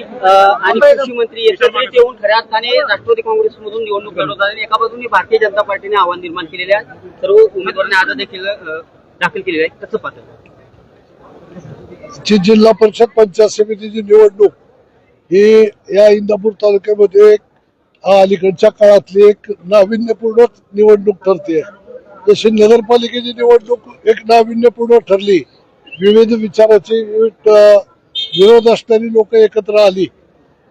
आणि कृषी मंत्री एकत्रित येऊन खऱ्या अर्थाने राष्ट्रवादी काँग्रेसमधून निवडणूक लढवत आणि एका बाजूने भारतीय जनता पार्टीने आव्हान निर्माण केलेले आहे सर्व उमेदवारांनी आज देखील दाखल केलेले आहे कसं पाहतं जी जिल्हा परिषद पंचायत समितीची निवडणूक ही या इंदापूर तालुक्यामध्ये एक अलीकडच्या काळातली एक नाविन्यपूर्ण निवडणूक ठरते. जशी नगरपालिकेची निवडणूक एक नाविन्यपूर्ण ठरली. विविध विचाराची विविध विरोध असणारी लोक एकत्र आली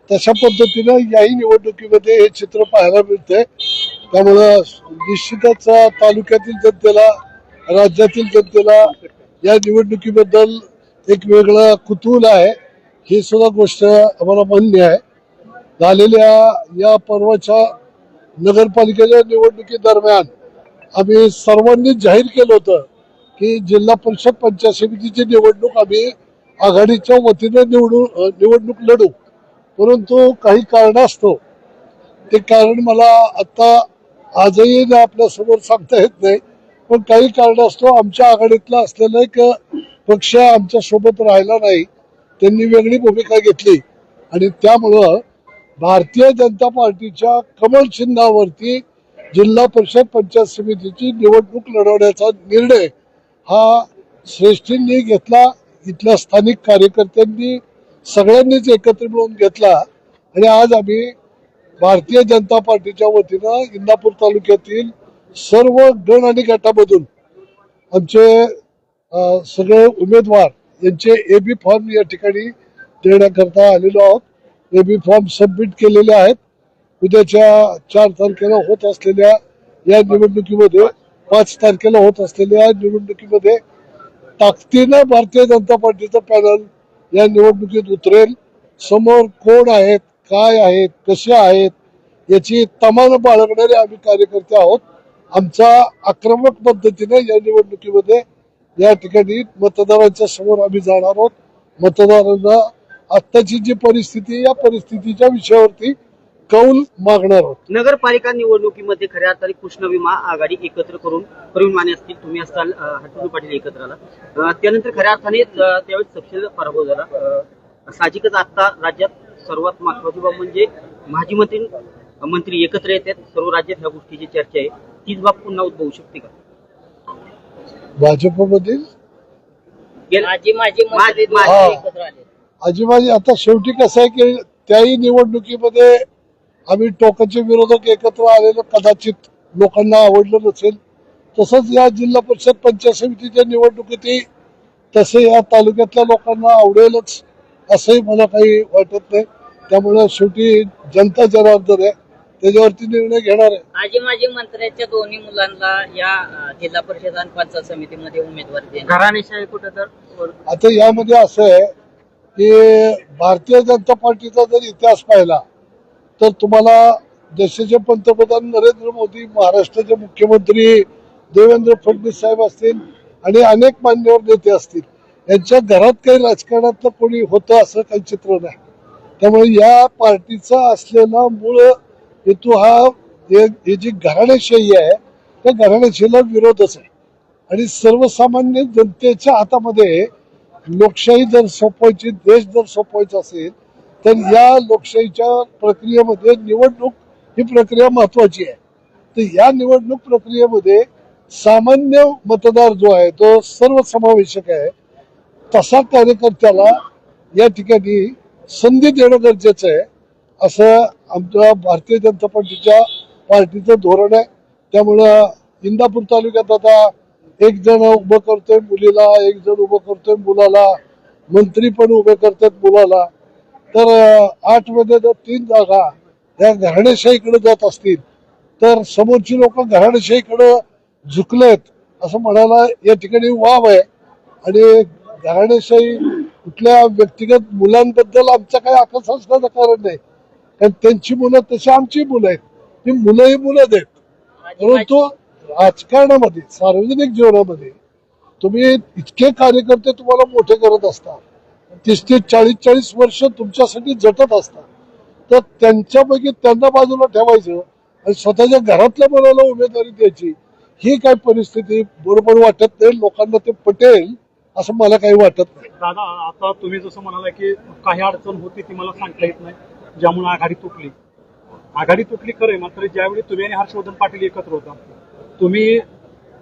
तशा पद्धतीनं याही निवडणुकीमध्ये हे चित्र पाहायला मिळतंय. त्यामुळं निश्चितच तालुक्यातील जनतेला राज्यातील जनतेला या निवडणुकीबद्दल एक वेगळं कुतूहल आहे. ही सुद्धा गोष्ट आम्हाला मान्य आहे. झालेल्या या पर्वाच्या नगरपालिकेच्या निवडणुकी दरम्यान आम्ही सर्वांनी जाहीर केलं होतं की जिल्हा परिषद पंचायत समितीची निवडणूक आम्ही आघाडीच्या वतीनं निवडून निवडणूक लढू. परंतु काही कारणास्तव ते कारण मला आता आजही आपल्यासमोर सांगता येत नाही. पण काही कारणास्तव आमच्या आघाडीतला असलेला एक पक्ष आमच्यासोबत राहिला नाही. त्यांनी वेगळी भूमिका घेतली. आणि त्यामुळं भारतीय जनता पार्टीच्या कमल चिन्हावरती जिल्हा परिषद पंचायत समितीची निवडणूक लढवण्याचा निर्णय हा श्रेष्ठींनी घेतला. इथल्या स्थानिक कार्यकर्त्यांनी सगळ्यांनीच एकत्र मिळून घेतला. आणि आज आम्ही भारतीय जनता पार्टीच्या वतीनं इंदापूर तालुक्यातील सर्व गण आणि गटामधून आमचे सगळे उमेदवार यांचे ए बी फॉर्म या ठिकाणी देण्याकरता आलेलो आहोत. ए बी फॉर्म सबमिट केलेले आहेत. उद्याच्या चार तारखेला होत असलेल्या या निवडणुकीमध्ये पाच तारखेला होत असलेल्या निवडणुकीमध्ये ताकदीनं भारतीय जनता पार्टीचं पॅनल या निवडणुकीत उतरेल. समोर कोण आहेत काय आहेत कसे आहेत याची तमान बाळगणारे आम्ही कार्यकर्ते आहोत. आमचा आक्रमक पद्धतीने या निवडणुकीमध्ये या ठिकाणी मतदारांच्या समोर आम्ही जाणार आहोत. मतदारांना आत्ताची जी परिस्थिती या परिस्थितीच्या विषयावरती कौल मागणार आहोत. नगरपालिका निवडणुकीमध्ये खऱ्या अर्थाने कृष्ण विमा आघाडी एकत्र करून प्रवीण माने असतील तुम्ही असाल हटू पाटील एकत्र आला. त्यानंतर खऱ्या अर्थाने त्यावेळेस तपशील पराभव झाला. साहजिकच आता राज्यात सर्वात महत्वाची बाब म्हणजे माजी मंत्री मंत्री एकत्र येतात सर्व राज्यात ह्या गोष्टीची चर्चा आहे. तीच बाब पुन्हा उद्भवू शकते का? भाजपमधील? गेल्या- माझी आता शेवटी कसं आहे की त्याही निवडणुकीमध्ये आम्ही टोकाचे विरोधक एकत्र आलेलं कदाचित लोकांना आवडलं नसेल. तसंच या जिल्हा परिषद पंचायत समितीच्या निवडणुकीतही तसे या तालुक्यातल्या लोकांना आवडेलच असंही मला काही वाटत नाही. त्यामुळे शेवटी जनता जबाबदार आहे त्याच्यावरती निर्णय घेणार आहे. माझी माझी मंत्र्याच्या दोन्ही मुलांना या जिल्हा परिषद आणि पंचायत समितीमध्ये उमेदवारी कुठं तर? आता यामध्ये असं आहे की भारतीय जनता पार्टीचा जर इतिहास पाहिला तर तुम्हाला देशाचे पंतप्रधान नरेंद्र मोदी महाराष्ट्राचे मुख्यमंत्री देवेंद्र फडणवीस साहेब असतील आणि अनेक मान्यवर नेते असतील यांच्या घरात काही राजकारणातलं कोणी होतं असं काही चित्र नाही. त्यामुळे या पार्टीचा असलेला मूळ हेतू हा हे जी घराणेशाही आहे त्या घराणेशाहीला विरोधच आहे. आणि सर्वसामान्य जनतेच्या हातामध्ये लोकशाही जर सोपवायची देश जर सोपवायचा असेल तर या लोकशाहीच्या प्रक्रियेमध्ये निवडणूक ही प्रक्रिया महत्वाची आहे. तर या निवडणूक प्रक्रियेमध्ये सामान्य मतदार जो आहे तो सर्वसमावेशक आहे. तसा कार्यकर्त्याला या ठिकाणी संधी देणं गरजेचं आहे असं आमच्या भारतीय जनता पार्टीच्या पार्टीचं धोरण आहे. त्यामुळं इंदापूर तालुक्यात आता एक जण उभं करतोय मुलीला एक जण उभं करतोय मुलाला मंत्री पण उभे करतात मुलाला. तर आठमध्ये जर तीन जागा या घराणेशाहीकडे जात असतील तर समोरची लोक घराणेशाहीकडे झुकलेत असं म्हणायला या ठिकाणी वाव आहे. आणि घराणेशाही कुठल्या व्यक्तिगत मुलांबद्दल आमचा काही आकर्ष असण्याचं कारण नाही. कारण त्यांची मुलं तशी आमची मुलं आहेत. ती मुलंही मुलं देत. परंतु राजकारणामध्ये सार्वजनिक जीवनामध्ये तुम्ही इतके कार्यकर्ते तुम्हाला मोठे करत असतात तीस तीस चाळीस चाळीस वर्ष तुमच्यासाठी जटत असतात. तर त्यांच्यापैकी त्यांना बाजूला ठेवायचं आणि स्वतःच्या घरातल्या मुलाला उमेदवारी द्यायची ही काय परिस्थिती बरोबर वाटत नाही. लोकांना ते पटेल असं मला काही वाटत नाही. दादा आता तुम्ही जसं म्हणाला की काही अडचण होती ती मला सांगता येत नाही ज्यामुळे आघाडी तुटली. आघाडी तुटली खरंय मात्र ज्यावेळी तुम्ही आणि हर्षवर्धन पाटील एकत्र होता तुम्ही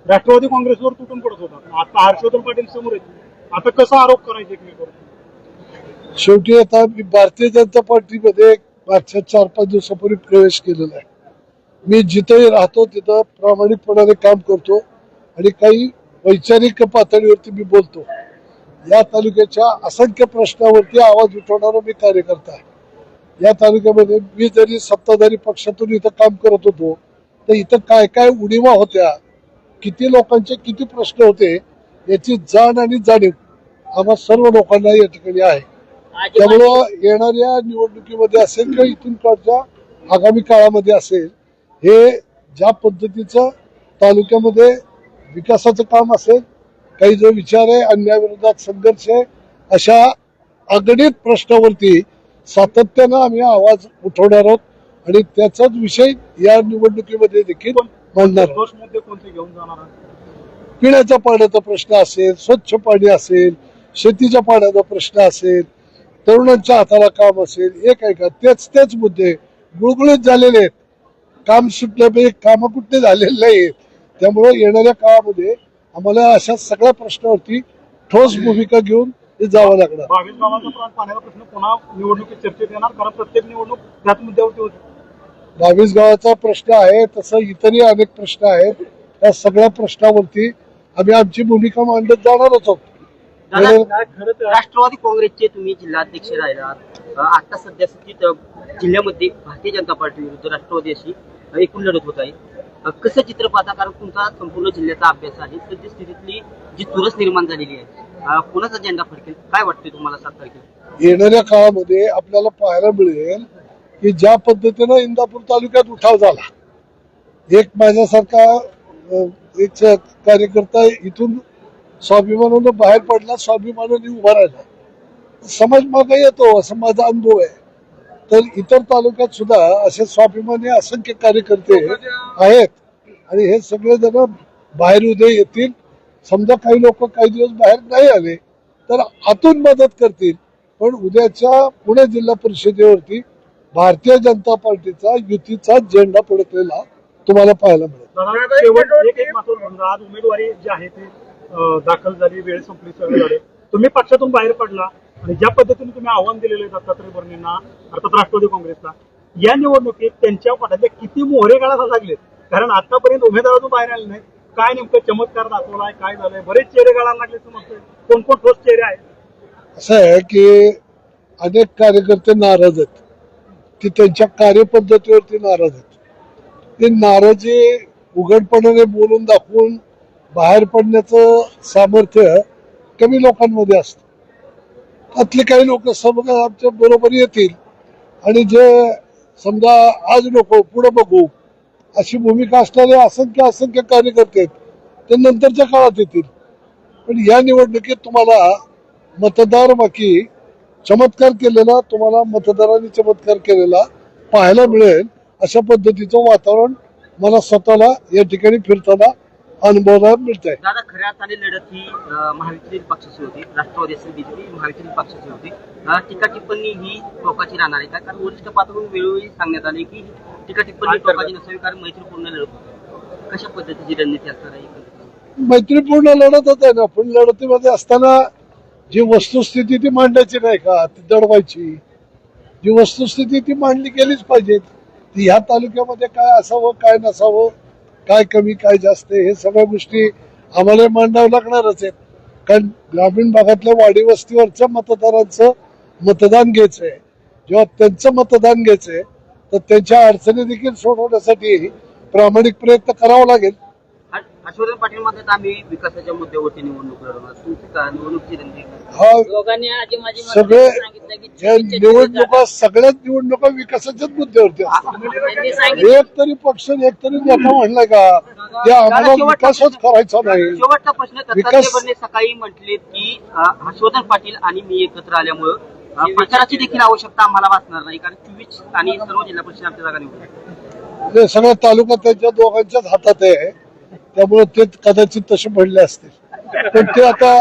राष्ट्रवादी काँग्रेसवर तुटून पडत होता. आता हर्षवर्धन पाटील समोर आहेत. आता कसा आरोप करायचे एकमेकांवर? शेवटी आता मी भारतीय जनता पार्टीमध्ये मागच्या चार पाच दिवसापूर्वी प्रवेश केलेला आहे. मी जिथंही राहतो तिथं प्रामाणिकपणाने काम करतो आणि काही वैचारिक पातळीवरती मी बोलतो. या तालुक्याच्या असंख्य प्रश्नावरती आवाज उठवणारा मी कार्यकर्ता आहे. या तालुक्यामध्ये मी जरी सत्ताधारी पक्षातून इथं काम करत होतो तर इथं काय काय उणीवा होत्या किती लोकांचे किती प्रश्न होते याची जाण आणि जाणीव आम्हा सर्व लोकांना या ठिकाणी आहे. त्यामुळं येणाऱ्या निवडणुकीमध्ये असेल किंवा इथून काळच्या आगामी काळामध्ये असेल हे ज्या पद्धतीचं तालुक्यामध्ये विकासाचं काम असेल काही जो विचार आहे अन्यायाविरोधात संघर्ष आहे अशा अगणित प्रश्नावरती सातत्यानं आम्ही आवाज उठवणार आहोत आणि त्याचाच विषय या निवडणुकीमध्ये देखील मांडणार? पिण्याच्या पाण्याचा प्रश्न असेल स्वच्छ पाणी असेल शेतीच्या पाण्याचा प्रश्न असेल तरुणांच्या हाताला काम असेल हे काय का? तेच तेच मुद्दे. गुळगुळीत झालेले आहेत. काम सुटल्यापैकी काम कुठले झालेले नाहीत त्यामुळे येणाऱ्या काळामध्ये आम्हाला अशा सगळ्या प्रश्नावरती ठोस भूमिका घेऊन हे जावं लागणार. बावीस गावाचा पाण्याचा प्रश्न पुन्हा निवडणुकीत चर्चेत येणार कारण प्रत्येक निवडणूक त्याच मुद्द्यावरती होती. बावीस गावाचा प्रश्न आहे तसं इतरही अनेक प्रश्न आहेत. त्या सगळ्या प्रश्नावरती आम्ही आमची भूमिका मांडत जाणारच आहोत. राष्ट्रवादी काँग्रेसचे तुम्ही जिल्हाध्यक्ष राहिलात. आता सध्या स्थितीत जिल्ह्यामध्ये भारतीय जनता पार्टी विरुद्ध राष्ट्रवादी अशी एकूण लढत होत आहे. कसं चित्र पाहता कारण तुमचा संपूर्ण जिल्ह्याचा अभ्यास आहे. सध्या स्थितीतली जी चुरस निर्माण झालेली आहे कोणाचा झेंडा फडकेल? काय वाटतंय तुम्हाला सात तारखेला? येणाऱ्या काळामध्ये आपल्याला पाहायला मिळेल की ज्या पद्धतीनं इंदापूर तालुक्यात उठाव झाला. एक माझ्यासारखा एक कार्यकर्ता इथून स्वाभिमानानं बाहेर पडला स्वाभिमानाने उभा राहिला. समाज मागे येतो असं माझा अनुभव आहे. तर इतर तालुक्यात सुद्धा असे स्वाभिमानी असंख्य कार्यकर्ते आहेत. आणि हे सगळे जण बाहेर उद्या येतील. समजा काही लोक काही दिवस बाहेर नाही आले तर आतून मदत करतील. पण उद्याच्या पुणे जिल्हा परिषदेवरती भारतीय जनता पार्टीचा युतीचा झेंडा पडतलेला तुम्हाला पाहायला मिळेल. दाखल झाली वेळ संपली सगळे झाले तुम्ही पक्षातून बाहेर पडला आणि ज्या पद्धतीने तुम्ही आव्हान दिलेलं आहे दत्तात्रय भरणेंना अर्थात राष्ट्रवादी काँग्रेसला या निवडणुकीत त्यांच्या पाठातले किती मोहरे काढायला लागलेत? कारण आतापर्यंत उमेदवारातून बाहेर आले नाही काय नेमकं चमत्कार दाखवलाय काय झालंय? बरेच चेहरे काढायला लागले समजतंय कोण कोण ठोस चेहरे आहेत? असं आहे की अनेक कार्यकर्ते नाराज आहेत. ते त्यांच्या कार्यपद्धतीवरती नाराज आहेत. ते नाराजी उघडपणाने बोलून दाखवून बाहेर पडण्याचं सामर्थ्य कमी लोकांमध्ये असतं. त्यातले काही लोक समजा आमच्या बरोबर येतील आणि जे समजा आज नको पुढे बघू अशी भूमिका असणारे असंख्य असंख्य कार्यकर्ते आहेत ते नंतरच्या काळात येतील. पण या निवडणुकीत तुम्हाला मतदार बाकी चमत्कार केलेला तुम्हाला मतदारांनी चमत्कार केलेला पाहायला मिळेल अशा पद्धतीचं वातावरण मला स्वतःला या ठिकाणी फिरताना अनुभवायला मिळत आहे दादा खऱ्या अर्थाने लढत ही अ, महायुतीतील पक्षाची होती. राष्ट्रवादी असेल बीजेपी महायुतीतील पक्षाची होती. टीका टिप्पणी ही टोकाची राहणार आहे का? कारण वरिष्ठ पातळीवरून वेळोवेळी सांगण्यात आले की टीका टिप्पणी टोकाची नसावी कारण मैत्रीपूर्ण लढत होती. कशा पद्धतीची रणनीती असणार आहे? मैत्रीपूर्ण लढतच आहे ना पण लढतीमध्ये असताना जी वस्तुस्थिती ती मांडायची नाही का? ती दडवायची. जी वस्तुस्थिती ती मांडली गेलीच पाहिजे ती ह्या तालुक्यामध्ये काय असावं काय नसावं? काय कमी काय जास्त हे सगळ्या गोष्टी आम्हाला मांडावं लागणारच आहेत. कारण ग्रामीण भागातल्या वाडी वस्तीवरच्या मतदारांचं मतदान घ्यायचंय. जेव्हा त्यांचं मतदान घ्यायचंय तर त्यांच्या अडचणी देखील सोडवण्यासाठी प्रामाणिक प्रयत्न करावा लागेल. हर्षवर्धन पाटील म्हणतात आम्ही विकासाच्या मुद्द्यावरती निवडणूक लढवणार. तुमची का निवडणुकीची रणनीती काय? हा. दोघांनी माझी सगळे सांगितलं की या चुकीचे निवडणुका सगळ्याच निवडणुका विकासाच्याच मुद्द्यावरती असतात. त्यांनी सांगितलं. एक तरी पक्ष एक तरी नेता म्हणलाय का? ते आम्हाला विकासच करायचा नाही. शेवटचा प्रश्न विकास- सकाळी म्हटले की अ, हर्षवर्धन पाटील आणि मी एकत्र आल्यामुळं अ, प्रचाराची देखील आवश्यकता आम्हाला वाचणार नाही कारण चोवीस आणि सर्व जिल्हा परिषद आमच्या जागा निवडून ते सगळा तालुका त्यांच्या दोघांच्याच हातात आहे. त्यामुळे ते कदाचित तसे म्हणले असतील. पण ते आता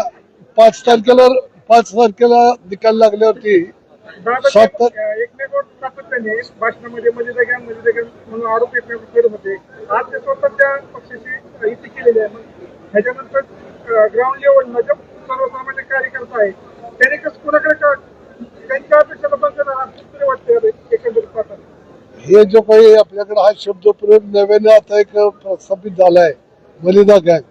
पाच तारखेला पाच तारखेला निकाल लागल्यावरती सातत्याने भाषणामध्ये म्हणून आरोप करत होते. आज ते स्वतः त्या पक्षाची युती केलेली आहे. मग ह्याच्यानंतर ग्राउंड लेवलला जे सर्वसामान्य कार्यकर्ता आहे. त्याने कसं कोणाकडे त्यांच्या वाटते एकंदरीत पाहताना. हे जो काही आपल्याकडे हा शब्दप्रयोग नव्याने आता एक प्रस्थापित झालाय वलिदा गँग.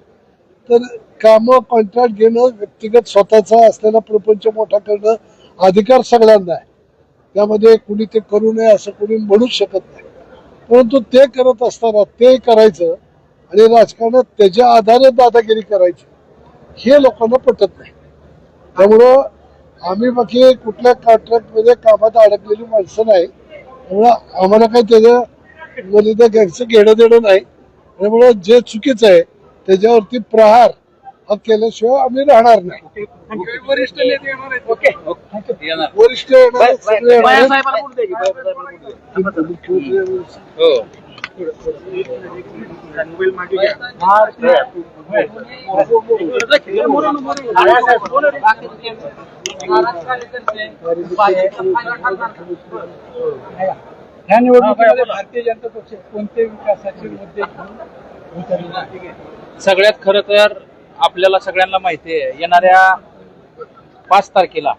तर कामं कॉन्ट्रॅक्ट घेणं व्यक्तिगत स्वतःचा असलेला प्रपंच मोठा करणं अधिकार सगळ्यांना आहे. त्यामध्ये कुणी ते करू नये असं कुणी म्हणूच शकत नाही. परंतु ते करत असताना ते करायचं आणि राजकारणात त्याच्या आधारे दादागिरी करायची हे लोकांना पटत नाही. त्यामुळं आम्ही बाकी कुठल्या कॉन्ट्रॅक्टमध्ये कामात अडकलेली माणसं नाही. त्यामुळं आम्हाला काही त्याचं वलिदा गँगचं घेणं देणं नाही. त्यामुळं जे चुकीचं आहे त्याच्यावरती प्रहार हा केल्याशिवाय आम्ही राहणार नाही. वरिष्ठ नेते येणार आहेत. ओके. वरिष्ठ येणार आहेत, सगळे येणार आहेत. ह्या निवडणुकीमध्ये भारतीय जनता पक्ष कोणते विकासाचे मुद्दे घेऊन उतरलेला आहे? सगळ्यात खरं तर आपल्याला सगळ्यांना माहिती आहे येणाऱ्या पाच तारखेला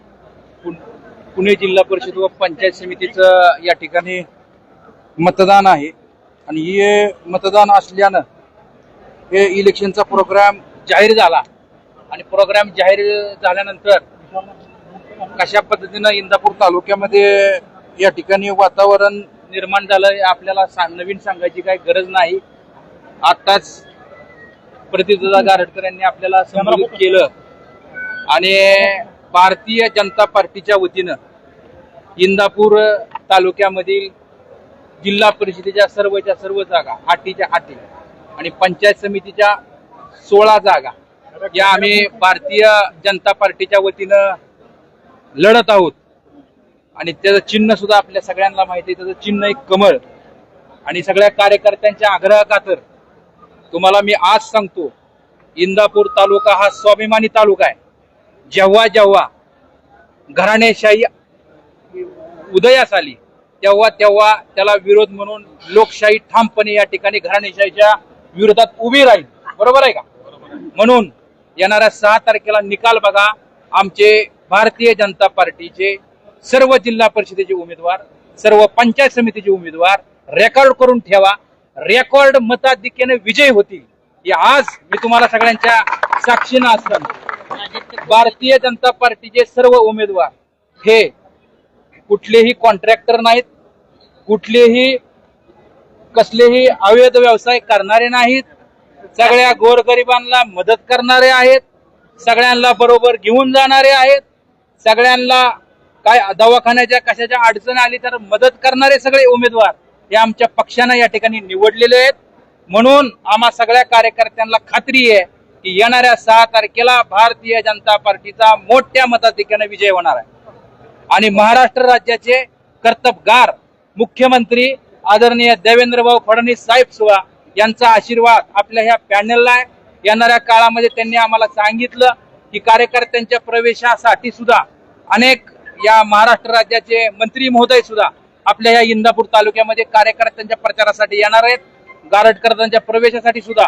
पुण- पुणे जिल्हा परिषद व पंचायत समितीचं या ठिकाणी मतदान आहे. आणि हे मतदान असल्यानं हे इलेक्शनचा प्रोग्राम जाहीर झाला. आणि प्रोग्राम जाहीर झाल्यानंतर कशा पद्धतीनं इंदापूर तालुक्यामध्ये या ठिकाणी वातावरण निर्माण झालं हे आपल्याला सा- नवीन सांगायची काही गरज नाही. आताच प्रतिदा गारडकर यांनी आपल्याला संबोधित केलं. आणि भारतीय जनता पार्टीच्या वतीनं इंदापूर तालुक्यामधील जिल्हा परिषदेच्या सर्वच्या सर्व जागा आठीच्या आठी आणि पंचायत समितीच्या सोळा जागा या आम्ही भारतीय जनता पार्टीच्या वतीनं लढत आहोत. आणि त्याचं चिन्ह सुद्धा आपल्या सगळ्यांना माहिती आहे. त्याचं चिन्ह एक कमळ. आणि सगळ्या कार्यकर्त्यांच्या आग्रहकातर तुम्हाला मी आज सांगतो इंदापूर तालुका हा स्वाभिमानी तालुका आहे. जेव्हा जेव्हा घराणेशाही उदयास आली तेव्हा तेव्हा त्याला विरोध म्हणून लोकशाही ठामपणे या ठिकाणी घराणेशाहीच्या विरोधात उभी राहील. बरोबर आहे का? म्हणून येणाऱ्या सहा तारखेला निकाल बघा. आमचे भारतीय जनता पार्टीचे सर्व जिल्हा परिषदेचे उमेदवार सर्व पंचायत समितीचे उमेदवार रेकॉर्ड करून ठेवा. रेकॉर्ड मताधिक्याने विजय होतील. हे आज मी तुम्हाला सगळ्यांच्या साक्षीनं असताना भारतीय जनता पार्टीचे सर्व उमेदवार हे कुठलेही कॉन्ट्रॅक्टर नाहीत कुठलेही कसलेही अवैध व्यवसाय करणारे नाहीत सगळ्या गोरगरिबांना मदत करणारे आहेत सगळ्यांना बरोबर घेऊन जाणारे आहेत सगळ्यांना काय दवाखान्याच्या कशाच्या अडचण आली तर मदत करणारे सगळे उमेदवार हे आमच्या पक्षानं या ठिकाणी निवडलेले आहेत. म्हणून आम्हा सगळ्या कार्यकर्त्यांना खात्री आहे की येणाऱ्या सहा तारखेला भारतीय जनता पार्टीचा मोठ्या मताधिक्याने विजय होणार आहे. आणि महाराष्ट्र राज्याचे कर्तबगार मुख्यमंत्री आदरणीय देवेंद्रभाऊ फडणवीस साहेब सुद्धा यांचा आशीर्वाद आपल्या ह्या पॅनलला आहे. येणाऱ्या काळामध्ये त्यांनी आम्हाला सांगितलं की कार्यकर्त्यांच्या प्रवेशासाठी सुद्धा अनेक या महाराष्ट्र राज्याचे मंत्री महोदय सुद्धा आपल्या या इंदापूर तालुक्यामध्ये कार्यकर्त्यांच्या प्रचारासाठी येणार आहेत. गारटकर्त्यांच्या प्रवेशासाठी सुद्धा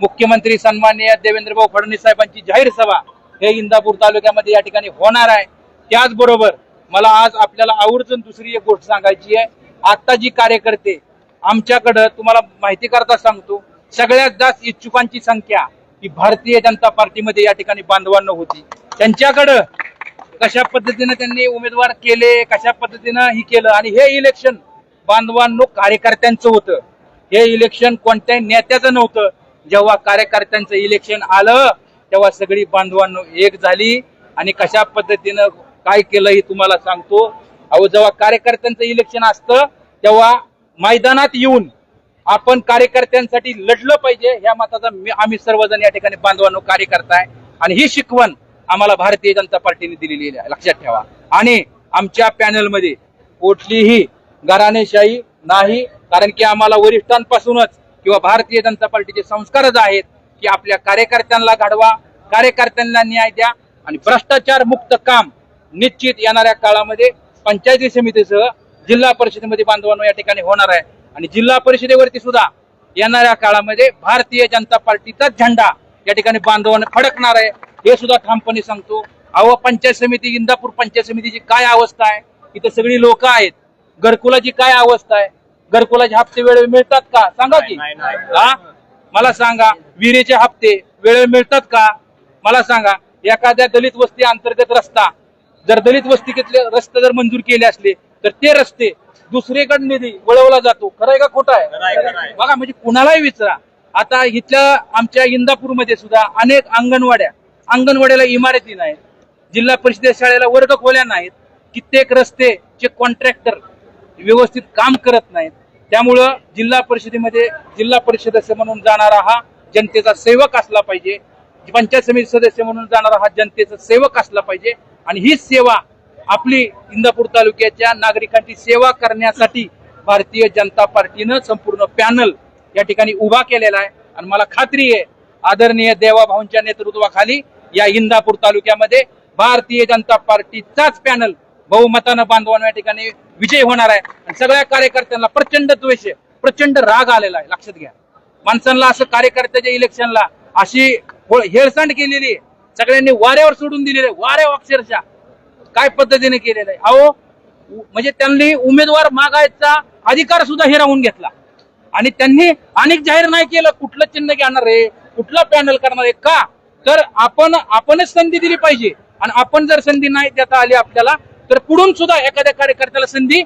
मुख्यमंत्री सन्माननीय देवेंद्रभाऊ फडणवीस साहेबांची जाहीर सभा हे इंदापूर तालुक्यामध्ये या ठिकाणी होणार आहे. त्याचबरोबर मला आज आपल्याला आवर्जून दुसरी एक गोष्ट सांगायची आहे. आता जी कार्यकर्ते आमच्याकडं तुम्हाला माहिती करता सांगतो सगळ्यात जास्त इच्छुकांची संख्या ही भारतीय जनता पार्टीमध्ये या ठिकाणी बांधवांना होती. त्यांच्याकडं कशा पद्धतीनं त्यांनी उमेदवार केले कशा पद्धतीनं ही केलं आणि हे इलेक्शन बांधवांनो कार्यकर्त्यांचं होतं. हे इलेक्शन कोणत्याही नेत्याचं नव्हतं. जेव्हा कार्यकर्त्यांचं इलेक्शन आलं तेव्हा सगळी बांधवांनो एक झाली. आणि कशा पद्धतीनं काय केलं हे तुम्हाला सांगतो. अहो जेव्हा कार्यकर्त्यांचं इलेक्शन असतं तेव्हा मैदानात येऊन आपण कार्यकर्त्यांसाठी लढलं पाहिजे. ह्या मताचा आम्ही सर्वजण या ठिकाणी बांधवांनो कार्यकर्ता आहे. आणि ही शिकवण आम्हाला भारतीय जनता पार्टीने दिलेली आहे. लक्षात ठेवा. आणि आमच्या पॅनलमध्ये कुठलीही घराणेशाही नाही कारण की आम्हाला वरिष्ठांपासूनच किंवा भारतीय जनता पार्टीचे संस्कारच आहेत की आपल्या कार्यकर्त्यांना घडवा कार्यकर्त्यांना न्याय द्या आणि भ्रष्टाचार मुक्त काम निश्चित येणाऱ्या काळामध्ये पंचायती समितीसह जिल्हा परिषदेमध्ये बांधवांना या ठिकाणी होणार आहे. आणि जिल्हा परिषदेवरती सुद्धा येणाऱ्या काळामध्ये भारतीय जनता पार्टीचा झेंडा या ठिकाणी बांधवांना फडकणार आहे. हे सुद्धा ठामपणे सांगतो. अहो पंचायत समिती इंदापूर पंचायत समितीची काय अवस्था आहे? इथं सगळी लोक आहेत. घरकुलाची काय अवस्था आहे? घरकुलाचे हप्ते वेळेवर मिळतात का? सांगा की. हा? मला सांगा. विहिरीचे हप्ते वेळेवर मिळतात का? मला सांगा. एखाद्या दलित वस्ती अंतर्गत रस्ता जर दलित वस्तीतले रस्ते जर मंजूर केले असले तर ते रस्ते दुसरीकडे निधी वळवला जातो. खरं आहे का खोटं आहे. बघा म्हणजे कुणालाही विचारा. आता इथल्या आमच्या इंदापूरमध्ये सुद्धा अनेक अंगणवाड्या अंगणवाड्याला इमारती नाहीत. जिल्हा परिषद शाळेला वर्ग खोल्या नाहीत. कित्येक रस्तेचे कॉन्ट्रॅक्टर व्यवस्थित काम करत नाहीत. त्यामुळं जिल्हा परिषदेमध्ये जिल्हा परिषद सदस्य म्हणून जाणारा हा जनतेचा सेवक असला पाहिजे. पंचायत समिती सदस्य म्हणून जाणारा हा जनतेचा सेवक असला पाहिजे. आणि ही सेवा आपली इंदापूर तालुक्याच्या नागरिकांची सेवा करण्यासाठी भारतीय जनता पार्टीनं संपूर्ण पॅनल या ठिकाणी उभा केलेला आहे. आणि मला खात्री आहे आदरणीय देवाभाऊंच्या नेतृत्वाखाली या इंदापूर तालुक्यामध्ये भारतीय जनता पार्टीचाच पॅनल बहुमतानं बांधवांना या ठिकाणी विजय होणार आहे. आणि सगळ्या कार्यकर्त्यांना प्रचंड द्वेष प्रचंड राग आलेला आहे. लक्षात घ्या. माणसांना असं कार्यकर्त्याच्या इलेक्शनला अशी हो- हेळसांड केलेली आहे. सगळ्यांनी वाऱ्यावर सोडून दिलेले वाऱ्या अक्षरशः. काय पद्धतीने केलेलं आहे? अहो म्हणजे त्यांनी उमेदवार मागायचा अधिकार सुद्धा हिरावून घेतला. आणि त्यांनी अनेक जाहीर नाही केलं. कुठलं चिन्ह घेणार आहे? कुठला पॅनल करणार आहे? का? तर आपण आपणच संधी दिली पाहिजे. आणि आपण जर संधी नाही देता आली आपल्याला तर पुढून सुद्धा एखाद्या कार्यकर्त्याला संधी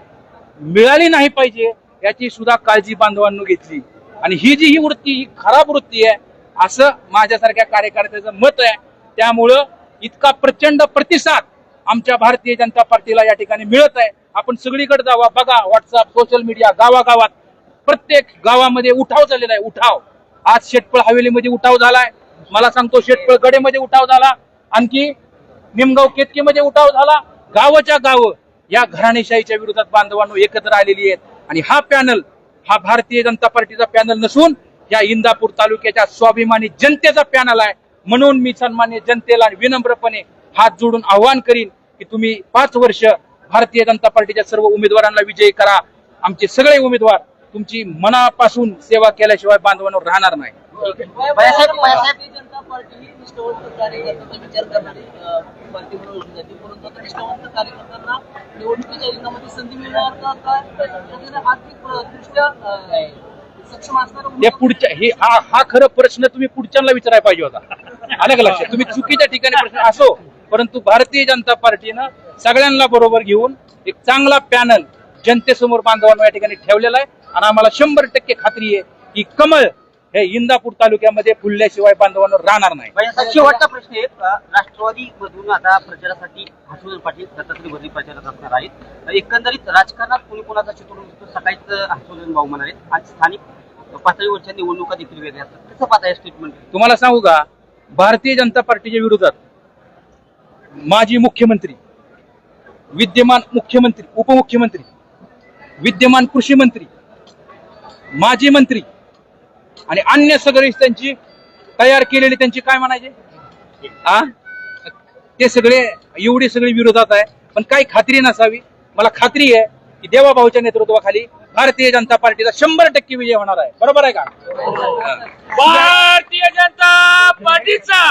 मिळाली नाही पाहिजे याची सुद्धा काळजी बांधवांनी घेतली. आणि ही जी ही वृत्ती ही खराब वृत्ती आहे असं माझ्यासारख्या कार्यकर्त्याचं मत आहे. त्यामुळं इतका प्रचंड प्रतिसाद आमच्या भारतीय जनता पार्टीला या ठिकाणी मिळत आहे. आपण सगळीकडे जावा बघा व्हॉट्सअप सोशल मीडिया गावागावात. प्रत्येक गावामध्ये उठाव झालेला आहे उठाव. आज शेटपळ हवेलीमध्ये उठाव झालाय. मला सांगतो शेटपळ गडेमध्ये उठाव झाला आणखी निमगाव केतकीमध्ये उठाव झाला. गावाच्या गाव या घराणेशाहीच्या विरोधात बांधवांनो एकत्र आलेली आहेत. आणि हा पॅनल हा भारतीय जनता पार्टीचा पॅनल नसून या इंदापूर तालुक्याच्या स्वाभिमानी जनतेचा पॅनल आहे. म्हणून मी सन्मान्य जनतेला विनम्रपणे हात जोडून आवाहन करीन की तुम्ही पाच वर्ष भारतीय जनता पार्टीच्या सर्व उमेदवारांना विजयी करा. आमचे सगळे उमेदवार तुमची मनापासून सेवा केल्याशिवाय बांधवांवर राहणार नाही. बाळासाहेब बाळासाहेब भारतीय जनता पार्टी ही निष्ठावंत कार्यकर्त्यांचा विचार करणारी अ, पार्टी म्हणून ओळखली जाते. परंतु आता निष्ठावंत कार्यकर्त्यांना निवडणुकीच्या रिंगणामध्ये संधी मिळणार सक्षम असणारं हे पुढच्या हे हा हा खरं प्रश्न तुम्ही पुढच्यांना विचारायला पाहिजे होता. आलं का लक्षात तुम्ही चुकीच्या ठिकाणी प्रश्न असो परंतु भारतीय जनता पार्टीनं सगळ्यांना बरोबर घेऊन एक चांगला पॅनल जनतेसमोर बांधवांना या ठिकाणी ठेवलेला आहे. आणि आम्हाला शंभर टक्के खात्री आहे की कमळ हे इंदापूर तालुक्यामध्ये फुलल्याशिवाय बांधवांवर राहणार नाही. बाळासाहेब शेवटचा प्रश्न आहे. राष्ट्रवादी मधून आता प्रचारासाठी हर्षवर्धन पाटील दत्तात्रय भरणी प्रचारात असणार आहेत. एकंदरीत राजकारणात कोणी कोणाचा चित्र सकाळीच हर्षवर्धन भाऊ म्हणाले. आणि स्थानिक पातळीवरच्या निवडणुका देखील वेगळ्या असतात. कसं पाहता स्टेटमेंट तुम्हाला सांगू का? भारतीय जनता पार्टीच्या विरोधात माजी मुख्यमंत्री विद्यमान मुख्यमंत्री उपमुख्यमंत्री विद्यमान कृषी मंत्री माजी मंत्री आणि अन्य सगळे त्यांची तयार केलेली त्यांची काय म्हणायचे? आ? ते सगळे एवढे सगळे विरोधात आहे. पण काही खात्री नसावी. मला खात्री आहे की देवाभाऊच्या नेतृत्वाखाली भारतीय जनता पार्टीचा शंभर टक्के विजय होणार आहे. बरोबर आहे का? भारतीय जनता पार्टीचा.